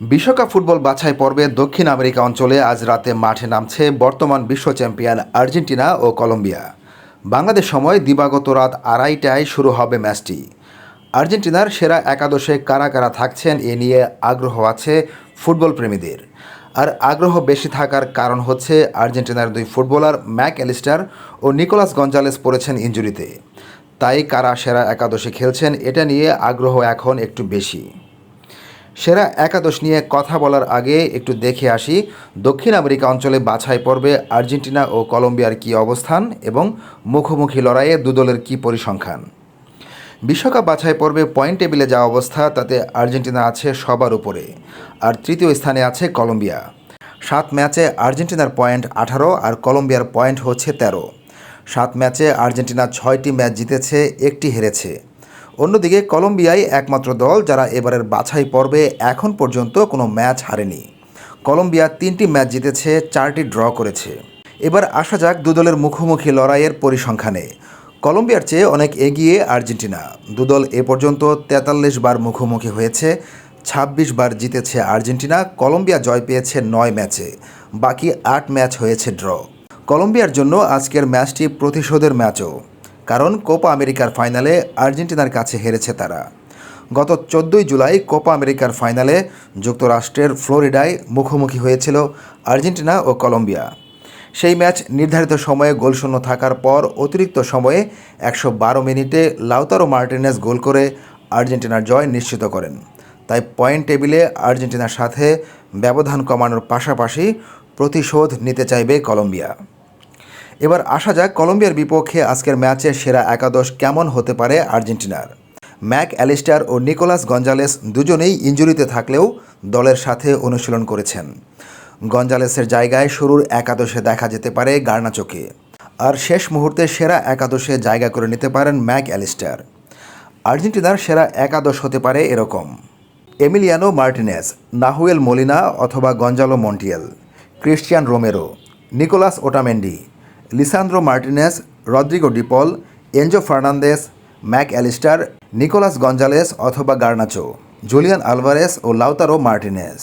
বিশ্বকাপ ফুটবল বাছাই পর্বে দক্ষিণ আমেরিকা অঞ্চলে আজ রাতে মাঠে নামছে বর্তমান বিশ্ব চ্যাম্পিয়ন আর্জেন্টিনা ও কলম্বিয়া। বাংলাদেশ সময় দিবাগত রাত আড়াইটায় শুরু হবে ম্যাচটি। আর্জেন্টিনার সেরা একাদশে কারা কারা থাকছেন এ নিয়ে আগ্রহ আছে ফুটবল প্রেমীদের আর আগ্রহ বেশি থাকার কারণ হচ্ছে আর্জেন্টিনার দুই ফুটবলার ম্যাক অ্যালিস্টার ও নিকোলাস গঞ্জালেস পড়েছেন ইঞ্জুরিতে। তাই কারা সেরা একাদশে খেলছেন এটা নিয়ে আগ্রহ এখন একটু বেশি। সেরা একাদশ নিয়ে কথা বলার আগে একটু দেখে আসি। দক্ষিণ আমেরিকা অঞ্চলে বাছাই পর্বে আর্জেন্টিনা ও কলম্বিয়ার কী অবস্থান এবং মুখোমুখি লড়াইয়ে দুদলের কী পরিসংখ্যান? বিশ্বকাপ বাছাই পর্বে পয়েন্ট টেবিলে যা অবস্থা, তাতে আর্জেন্টিনা আছে সবার উপরে। আর তৃতীয় স্থানে আছে কলম্বিয়া। সাত ম্যাচে আর্জেন্টিনার পয়েন্ট আঠারো আর কলম্বিয়ার পয়েন্ট হচ্ছে তেরো। সাত ম্যাচে আর্জেন্টিনা ছয়টি ম্যাচ জিতেছে, একটি হেরেছে। অন্যদিকে কলম্বিয়াই একমাত্র দল যারা এবারের বাছাই পর্বে এখন পর্যন্ত কোনো ম্যাচ হারেনি। কলম্বিয়া তিনটি ম্যাচ জিতেছে, চারটি ড্র করেছে। এবার আসা যাক দুদলের মুখোমুখি লড়াইয়ের পরিসংখ্যানে। কলম্বিয়ার চেয়ে অনেক এগিয়ে আর্জেন্টিনা। দুদল এ পর্যন্ত তেতাল্লিশ বার মুখোমুখি হয়েছে, ছাব্বিশ বার জিতেছে আর্জেন্টিনা, কলম্বিয়া জয় পেয়েছে নয় ম্যাচে, বাকি আট ম্যাচ হয়েছে ড্র। কলম্বিয়ার জন্য আজকের ম্যাচটি প্রতিশোধের ম্যাচও। কারণ কোপা আমেরিকার ফাইনালে আর্জেন্টিনার কাছে হেরেছে তারা। গত চোদ্দোই জুলাই কোপা আমেরিকার ফাইনালে যুক্তরাষ্ট্রের ফ্লোরিডায় মুখোমুখি হয়েছিল আর্জেন্টিনা ও কলম্বিয়া। সেই ম্যাচ নির্ধারিত সময়ে গোলশূন্য থাকার পর অতিরিক্ত সময়ে একশো বারো মিনিটে লাউতারো মার্টিনেস গোল করে আর্জেন্টিনার জয় নিশ্চিত করেন। তাই পয়েন্ট টেবিলে আর্জেন্টিনার সাথে ব্যবধান কমানোর পাশাপাশি প্রতিশোধ নিতে চাইবে কলম্বিয়া। এবার আসা যাক কলম্বিয়ার বিপক্ষে আজকের ম্যাচে সেরা একাদশ কেমন হতে পারে আর্জেন্টিনার। ম্যাক অ্যালিস্টার ও নিকোলাস গঞ্জালেস দুজনেই ইঞ্জুরিতে থাকলেও দলের সাথে অনুশীলন করেছেন। গঞ্জালেসের জায়গায় শুরুর একাদশে দেখা যেতে পারে গার্নাচোকে। আর শেষ মুহূর্তে সেরা একাদশে জায়গা করে নিতে পারেন ম্যাক অ্যালিস্টার। আর্জেন্টিনার সেরা একাদশ হতে পারে এরকম। এমিলিয়ানো মার্টিনেস, নাহুয়েল মলিনা অথবা Gonzalo Montiel, Cristian Romero, Nicolas Otamendi Lisandro Martinez, Rodrigo De Paul, Enzo Fernandez, Mac Allister, Nicolas Gonzalez অথবা গার্নাচো, জুলিয়ান আলভারেস ও লাউতারো মার্টিনেস।